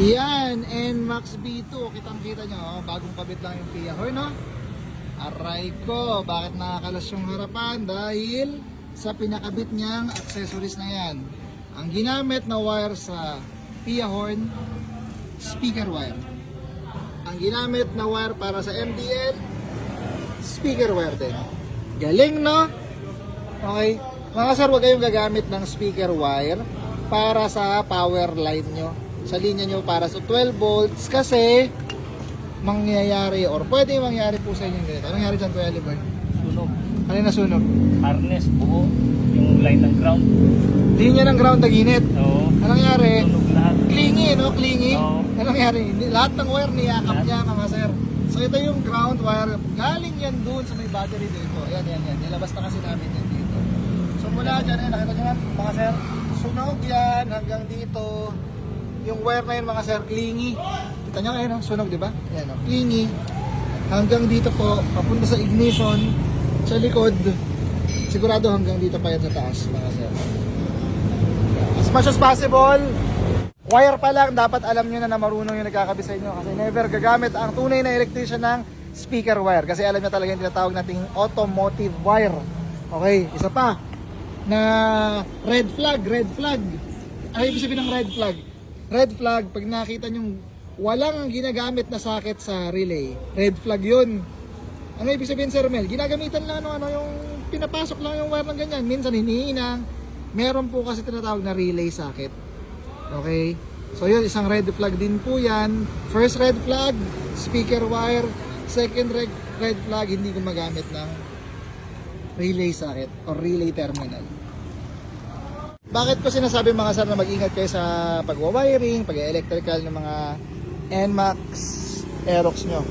Yan, NMAX B2. Kitang-kita nyo, oh, bagong kabit lang yung Pia Horn, no? Aray ko, bakit nakakalas yung harapan? Dahil sa pinakabit niyang accessories na yan. Ang ginamit na wire sa Pia Horn, speaker wire. Ang ginamit na wire para sa MDL, speaker wire din. Galing, no? Okay. Mga sir, huwag kayong gagamit ng speaker wire para sa power line nyo. Sa linya nyo para sa 12 volts kasi mangyayari or pwede mangyari po sa inyo ganito. Anong nangyari dyan, Kuya Oliver? Sunog. Ano yung nasunog? Harness, buo. Yung line ng ground. Linya ng ground naginit. Oo. Anong nangyari? Sunog lahat. Clingy, no? Clingy. Oo. Anong nangyari? Lahat ng wire niyakap niya, mga sir. So ito yung ground wire. Galing yan doon sa may battery dito. Ayan, yan, yan. Nilabas na kasi namin yan dito. So mula dyan, ayan, nakita nyo nga, mga sir. Sunog yan hanggang dito. Yung wire na yun, mga sir, clingy. Kita nyo oh, sunog, di ba? Yan, oh, clingy. Hanggang dito po, papunta sa ignition, sa likod. Sigurado hanggang dito pa yan sa taas, mga sir. As much as possible, wire pa lang, dapat alam nyo na na marunong yung nagkakabit sa kasi never gagamit ang tunay na electrician ng speaker wire kasi alam nyo talaga yung tinatawag nating automotive wire. Okay, isa pa na red flag, red flag. Ano ibig sabihin ng red flag? Red flag, pag nakita nyo walang ginagamit na socket sa relay, red flag yun. Ano ibig sabihin Sir Mel? Ginagamitan lang ano, ano yung pinapasok lang yung wire ng ganyan. Minsan hinihinang. Meron po kasi tinatawag na relay socket. Okay? So yun, isang red flag din po yan. First red flag, speaker wire. Second red, red flag, hindi gumagamit ng relay socket or relay terminal. Bakit ko sinasabi mga sir na mag-ingat kayo sa pagwa-wiring, pag-electrical ng mga NMAX Aerox nyo?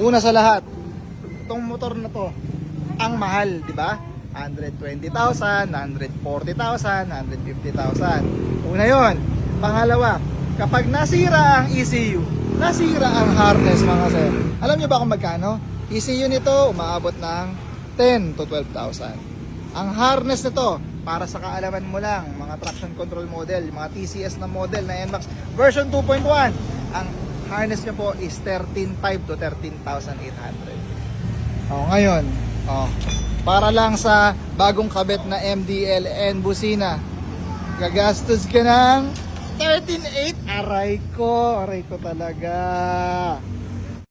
Una sa lahat, itong motor na to, ang mahal, di ba? 120,000, 140,000, 150,000. Una yon. Pangalawa, kapag nasira ang ECU, nasira ang harness mga sir. Alam niyo ba kung magkano? ECU nito umaabot ng 10 to 12,000. Ang harness nito, para sa kaalaman mo lang, mga traction control model, mga TCS na model na NMAX version 2.1, ang harness niya po is 13,500 to 13,800. Oh, ngayon, oh, para lang sa bagong kabit na MDL and busina, gagastos ka ng 13,800. Aray ko, aray ko talaga.